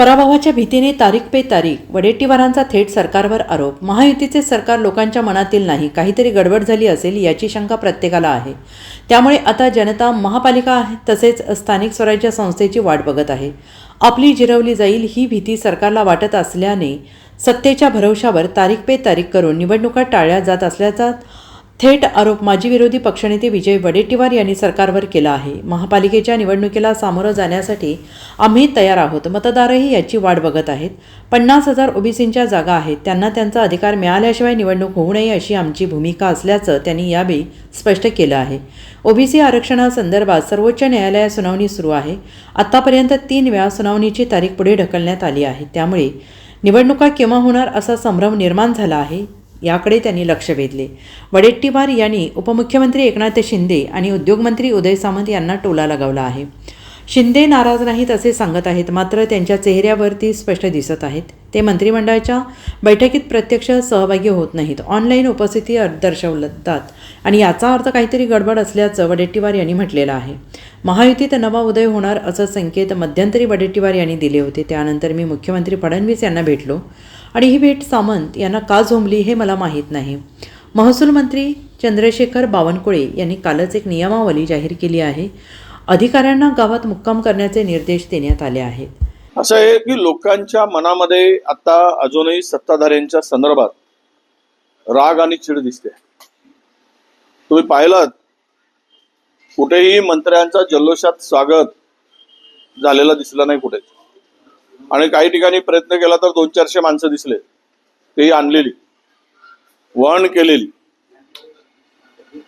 पराभवाच्या भीतीने तारीख पे तारीख वडेट्टीवारांचा थेट सरकारवर आरोप. महायुतीचे सरकार लोकांच्या मनातील नाही काहीतरी गडबड झाली असेल याची शंका प्रत्येकाला आहे. त्यामुळे आता जनता महापालिका आहे तसेच स्थानिक स्वराज्य संस्थेची वाट बघत आहे. आपली जिरवली जाईल ही भीती सरकारला वाटत असल्याने सत्तेच्या भरवशावर तारीख पे तारीख करून निवडणुका टाळल्या जात असल्याचा थेट आरोप माजी विरोधी पक्षनेते विजय वडेट्टीवार यांनी सरकारवर केला आहे. महापालिकेच्या निवडणुकीला सामोरं जाण्यासाठी आम्ही तयार आहोत. मतदारही याची वाट बघत आहेत. पन्नास हजार ओबीसींच्या जागा आहेत. त्यांना त्यांचा अधिकार मिळाल्याशिवाय निवडणूक होऊ नये अशी आमची भूमिका असल्याचं त्यांनी यावेळी स्पष्ट केलं आहे. ओबीसी आरक्षणासंदर्भात सर्वोच्च न्यायालयात सुनावणी सुरू आहे. आत्तापर्यंत तीन वेळा सुनावणीची तारीख पुढे ढकलण्यात आली आहे. त्यामुळे निवडणुका केव्हा होणार असा संभ्रम निर्माण झाला आहे. याकडे त्यांनी लक्ष वेधले. वडेट्टीवार यांनी उपमुख्यमंत्री एकनाथ शिंदे आणि उद्योगमंत्री उदय सामंत यांना टोला लगावला आहे. शिंदे नाराज नाहीत असे सांगत आहेत मात्र त्यांच्या चेहऱ्यावरती स्पष्ट दिसत आहेत. ते मंत्रिमंडळाच्या बैठकीत प्रत्यक्ष सहभागी होत नाहीत. ऑनलाईन उपस्थिती दर्शवतात आणि याचा अर्थ काहीतरी गडबड असल्याचं वडेट्टीवार यांनी म्हटलेलं आहे. महायुतीत नवा उदय होणार असं संकेत मध्यंतरी वडेट्टीवार यांनी दिले होते. त्यानंतर मी मुख्यमंत्री फडणवीस यांना भेटलो. आणि ही भेट सामंत यांना का झोंबली हे मला माहीत नाही. महसूल मंत्री चंद्रशेखर बावनकुळे यांनी कालच एक नियमावली जाहीर केली आहे. अधिकाऱ्यांना गावात मुक्काम करण्याचे निर्देश देण्यात आले आहेत. असं आहे की लोकांच्या मनामध्ये आता अजूनही सत्ताधाऱ्यांच्या संदर्भात राग आणि चिड दिसते. तुम्ही पाहिलात? कुठेही मंत्र्यांचा जल्लोषात स्वागत झालेला दिसला नाही कुठे आणि काही ठिकाणी प्रयत्न केला तर दोन चारशे माणसं दिसले. तेही आणलेली. वहन केलेली.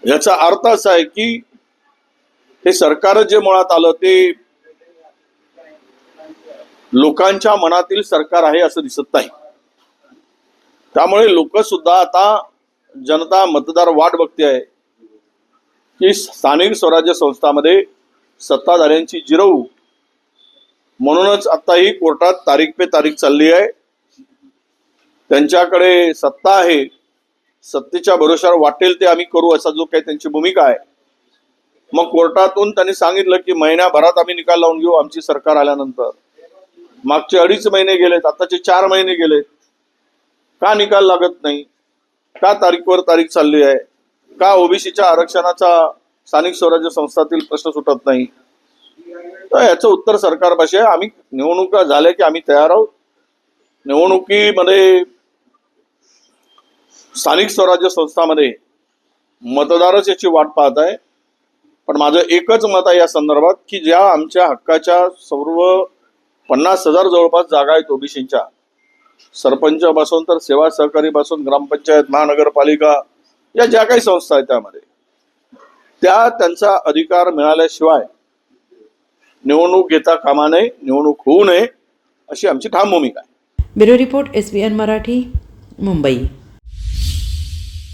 याचा अर्थ असा आहे की हे सरकार जे मुळात आलं ते लोकांच्या मनातील सरकार आहे असं दिसत नाही. त्यामुळे लोक सुद्धा आता जनता मतदार वाट बघते आहे की स्थानिक स्वराज्य संस्थामध्ये सत्ताधाऱ्यांची जिरवू म्हणूनच आता ही कोर्टात तारीख पे तारीख चालली आहे. त्यांच्याकडे सत्ता आहे. सत्तेच्या भरोशावर वाटेल ते आम्ही करू असा जो काही त्यांची भूमिका आहे. मग कोर्टातून त्यांनी सांगितलं की महिन्याभरात आम्ही निकाल लावून घेऊ आमची सरकार आल्यानंतर. मागचे अडीच महिने गेलेत आताचे चार महिने गेलेत. का निकाल लागत नाही? का तारीखवर तारीख चालली आहे? का ओबीसीच्या आरक्षणाचा स्थानिक स्वराज्य संस्थातील प्रश्न सुटत नाही? तर याचं उत्तर सरकार भाषे आहे. आम्ही निवडणुका झाल्या की आम्ही तयार आहोत. निवडणुकीमध्ये स्थानिक स्वराज्य संस्थामध्ये मतदारच याची वाट पाहत आहे. पण माझं एकच मत आहे या संदर्भात की ज्या आमच्या हक्काच्या सर्व पन्नास हजार जवळपास जागा आहेत ओबीसीच्या. सरपंच पासून तर सेवा सहकारी पासून ग्रामपंचायत महानगरपालिका या ज्या काही संस्था आहेत त्यामध्ये. त्या त्यांचा अधिकार मिळाल्याशिवाय निवडणूक घेता कामा नये निवडणूक होऊ नये अशी आमची ठाम भूमिका आहे. Bureau report S B N Marathi Mumbai.